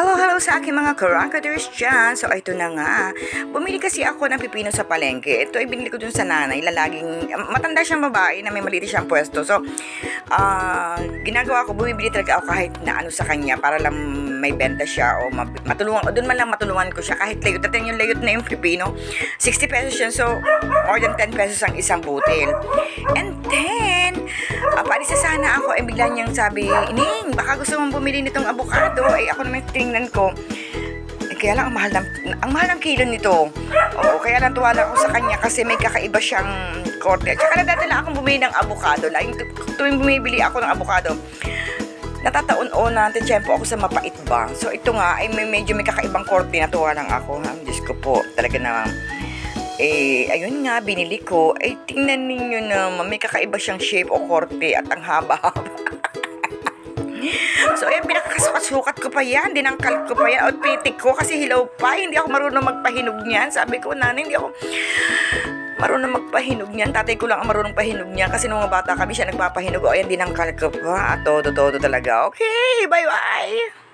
Hello, hello sa aking mga karakaders dyan. So, ito na nga. Bumili kasi ako ng pipino sa palengke. Ito ay binili ko dun sa nanay. Lalaging, matanda siyang babae na may maliit siyang pwesto. So, ah, ginagawa ko, bumibili talaga ako kahit na ano sa kanya para lang may benta siya o ma- matulungan, o dun man lang matulungan ko siya kahit layot. Dati yung layot na yung pipino, 60 pesos yun. So, more than 10 pesos ang isang butil. And then, uh, paalis na sana ako. Eh, bigla niyang sabi, Ining, baka gusto mong bumili nitong abukado. Eh, ako naman tingnan ko. Eh, kaya lang, ang mahal ng, ang mahal ng kilo nito. Oo, kaya lang tuwala ako sa kanya kasi may kakaiba siyang korte. At saka nadadala akong bumili ng abukado. Laging tu- tuwing bumibili ako ng abukado, natataon-on na tiyempo ako sa mapait ba. So ito nga ay may medyo may kakaibang korte na tuwa lang ako. Ha? Diyos ko po, talaga namang eh, ayun nga, binili ko. Ay, tingnan ninyo naman, may kakaiba siyang shape o korte at ang haba-haba. So, ayan, pinakakasukat ko pa yan. Dinangkal ko pa yan. Outfitting ko kasi hilaw pa. Hindi ako marunong magpahinog niyan. Sabi ko, nanay, hindi ako marunong magpahinog niyan. Tatay ko lang ang marunong pahinog niyan. Kasi nung mga bata kami, siya nagpapahinog. O, ayan, dinangkal ko pa. Todo-todo talaga. Okay, bye-bye!